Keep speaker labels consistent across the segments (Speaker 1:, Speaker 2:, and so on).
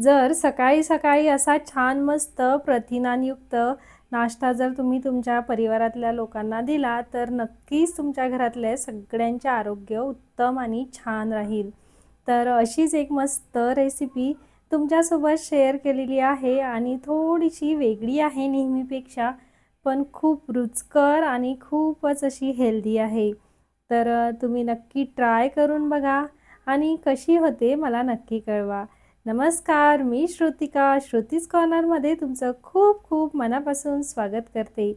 Speaker 1: जर सकाळी सकाळी असा छान मस्त प्रथिनांयुक्त नाश्ता जर तुम्ही तुमच्या परिवारातल्या लोकांना दिला तर नक्कीच तुमच्या घरातले सगळ्यांचे आरोग्य उत्तम आणि छान राहील. तर अशीच एक मस्त रेसिपी तुमच्यासोबत शेअर केलेली आहे आणि थोडीशी वेगळी आहे नेहमीपेक्षा पण खूप रुचकर आणि खूपच अशी हेल्दी आहे. तर तुम्ही नक्की ट्राय करून बघा आणि कशी होते मला नक्की कळवा. नमस्कार मी श्रुतिका. श्रुतीज कॉर्नरमध्ये तुमचं खूप खूप मनापासून स्वागत करते.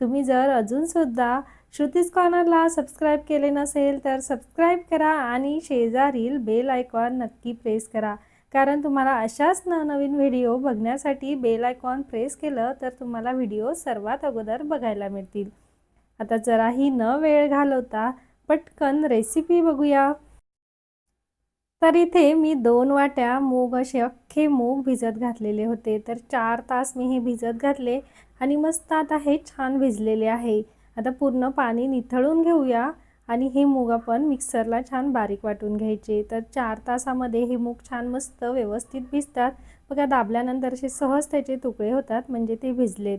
Speaker 1: तुम्ही जर अजूनसुद्धा श्रुतीज कॉर्नरला सबस्क्राईब केले नसेल तर सबस्क्राईब करा आणि शेजारील बेल आयकॉन नक्की प्रेस करा. कारण तुम्हाला अशाच नवनवीन व्हिडिओ बघण्यासाठी बेल आयकॉन प्रेस केलं तर तुम्हाला व्हिडिओ सर्वात अगोदर बघायला मिळतील. आता जराही न वेळ घालवता पटकन रेसिपी बघूया. तर इथे मी दोन वाट्या मूग असे अख्खे मूग भिजत घातलेले होते. तर चार तास मी हे भिजत घातले आणि मस्त आता हे छान भिजलेले आहे. आता पूर्ण पाणी निथळून घेऊया आणि हे मूग आपण मिक्सरला छान बारीक वाटून घ्यायचे. तर चार तासामध्ये हे मूग छान मस्त व्यवस्थित भिजतात. बघा दाबल्यानंतर असे सहज त्याचे तुकडे होतात म्हणजे ते भिजलेत.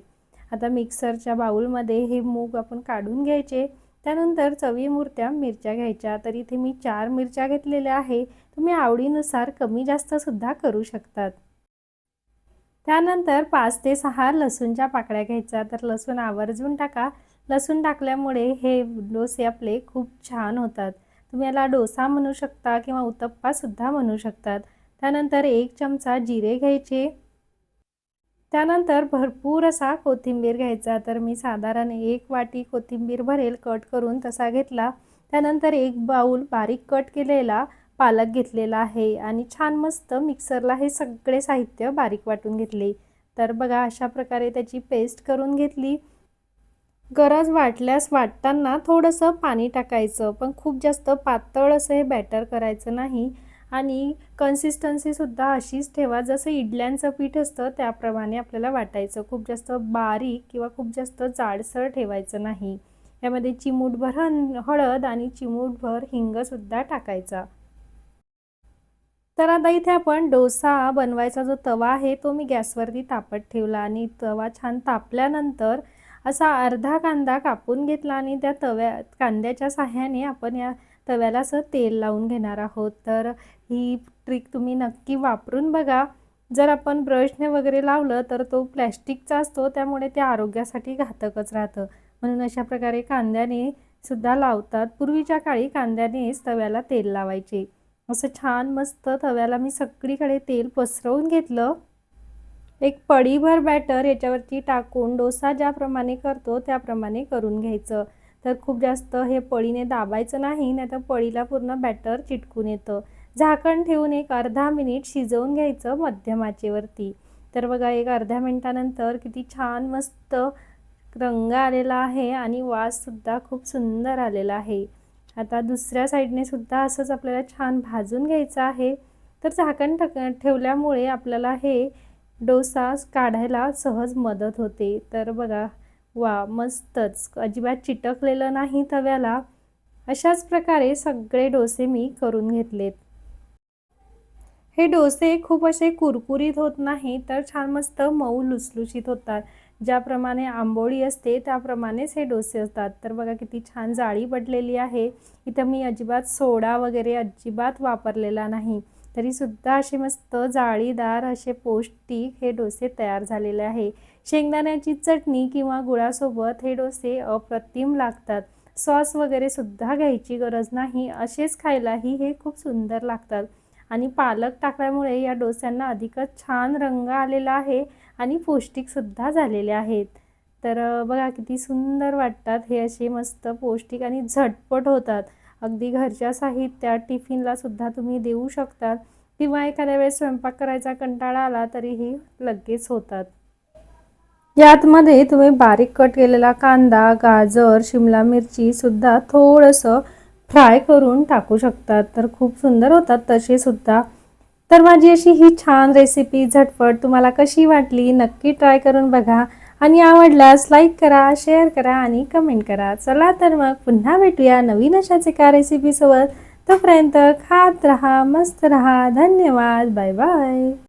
Speaker 1: आता मिक्सरच्या बाऊलमध्ये हे मूग आपण काढून घ्यायचे. त्यानंतर चवीमुरत्या मिरच्या घ्यायच्या. तर इथे मी चार मिरच्या घेतलेल्या आहे. तुम्ही आवडीनुसार कमी जास्तसुद्धा करू शकतात. त्यानंतर पाच ते सहा लसूणच्या पाकळ्या घ्यायच्या. तर लसूण आवर्जून टाका. लसूण टाकल्यामुळे हे डोसे आपले खूप छान होतात. तुम्ही याला डोसा म्हणू शकता किंवा उत्तप्पासुद्धा म्हणू शकतात. त्यानंतर एक चमचा जिरे घ्यायचे. त्यानंतर भरपूर असा कोथिंबीर घ्यायचा. तर मी साधारण एक वाटी कोथिंबीर भरेल कट करून तसा घेतला. त्यानंतर एक बाऊल बारीक कट केलेला पालक घेतलेला आहे आणि छान मस्त मिक्सरला हे सगळे साहित्य बारीक वाटून घेतले. तर बघा अशा प्रकारे त्याची पेस्ट करून घेतली. गरज वाटल्यास वाटताना थोडंसं पाणी टाकायचं पण खूप जास्त पातळ असं हे बॅटर करायचं नाही. आणि कन्सिस्टन्सीसुद्धा अशीच ठेवा. जसं इडल्यांचं पीठ असतं त्याप्रमाणे आपल्याला वाटायचं. खूप जास्त बारीक किंवा खूप जास्त जाडसर ठेवायचं नाही. यामध्ये चिमूटभर हन- हळद आणि चिमूटभर हिंगसुद्धा टाकायचा. तर आता इथे आपण डोसा बनवायचा जो तवा आहे तो मी गॅसवरती तापत ठेवला आणि तवा छान तापल्यानंतर असा अर्धा कांदा कापून घेतला आणि त्या तव्या कांद्याच्या साह्याने आपण या तव्याला असं तेल लावून घेणार आहोत. तर ही ट्रिक तुम्ही नक्की वापरून बघा. जर आपण ब्रशने वगैरे लावलं तर तो प्लॅस्टिकचा असतो. त्यामुळे ते आरोग्यासाठी घातकच राहतं. म्हणून अशा प्रकारे कांद्याने सुद्धा लावतात. पूर्वीच्या काळी कांद्यानेच तव्याला तेल लावायचे. असं छान मस्त तव्याला मी सगळीकडे तेल पसरवून घेतलं. एक पडीभर बॅटर याच्यावरती टाकून डोसा ज्याप्रमाणे करतो त्याप्रमाणे करून घ्यायचं. तर खूप जास्त हे पळीने दाबायचं नाही नाही तर पळीला पूर्ण बॅटर चिटकून येतं. झाकण ठेवून एक अर्धा मिनिट शिजवून घ्यायचं मध्यमाचेवरती तर बघा एक अर्ध्या मिनिटानंतर किती छान मस्त रंग आलेला आहे आणि वाससुद्धा खूप सुंदर आलेला आहे. आता दुसऱ्या साईडने सुद्धा असंच आपल्याला छान भाजून घ्यायचं आहे. तर झाकण ठक ठेवल्यामुळे आपल्याला हे डोसा काढायला सहज मदत होते. तर बघा वा मस्तच. अजिबात चिटकलेलं नाही तव्याला. अशाच प्रकारे सगळे डोसे मी करून घेतलेत. हे डोसे खूप असे कुरकुरीत होत नाही तर छान मस्त मऊ लुसलुशीत होतात. ज्याप्रमाणे आंबोळी असते त्याप्रमाणेच हे डोसे असतात. तर बघा किती छान जाळी पडलेली आहे. इथं मी अजिबात सोडा वगैरे अजिबात वापरलेला नाही. तरीसुद्धा असे मस्त जाळीदार असे पौष्टिक हे डोसे तयार झालेले आहे. शेंगदाण्याची चटणी किंवा गुळासोबत हे डोसे अप्रतिम लागतात. सॉस वगैरे सुद्धा घ्यायची गरज नाही असेच खायलाही हे खूप सुंदर लागतात. आणि पालक टाकल्यामुळे या डोस्यांना अधिकच छान रंग आलेला आहे आणि पौष्टिकसुद्धा झालेले आहेत. तर बघा किती सुंदर वाटतात हे असे मस्त पौष्टिक आणि झटपट होतात. अगदी घरच्या साहित्यात टिफिनला सुद्धा तुम्ही देऊ शकतात. किंवा एखाद्या वेळेस स्वयंपाक करायचा कंटाळा आला तरीही लगेच होतात. यातमध्ये तुम्ही बारीक कट केलेला कांदा गाजर शिमला मिरची सुद्धा थोडंसं फ्राय करून टाकू शकतात. तर खूप सुंदर होतात तसे सुद्धा. तर माझी अशी ही छान रेसिपी झटपट तुम्हाला कशी वाटली नक्की ट्राय करून बघा. आणि आवडल्यास लाईक करा शेअर करा आणि कमेंट करा. चला तर मग पुन्हा भेटूया नवीन अशाच एका रेसिपीसोबत तोपर्यंत खात राहा मस्त रहा. धन्यवाद. Bye bye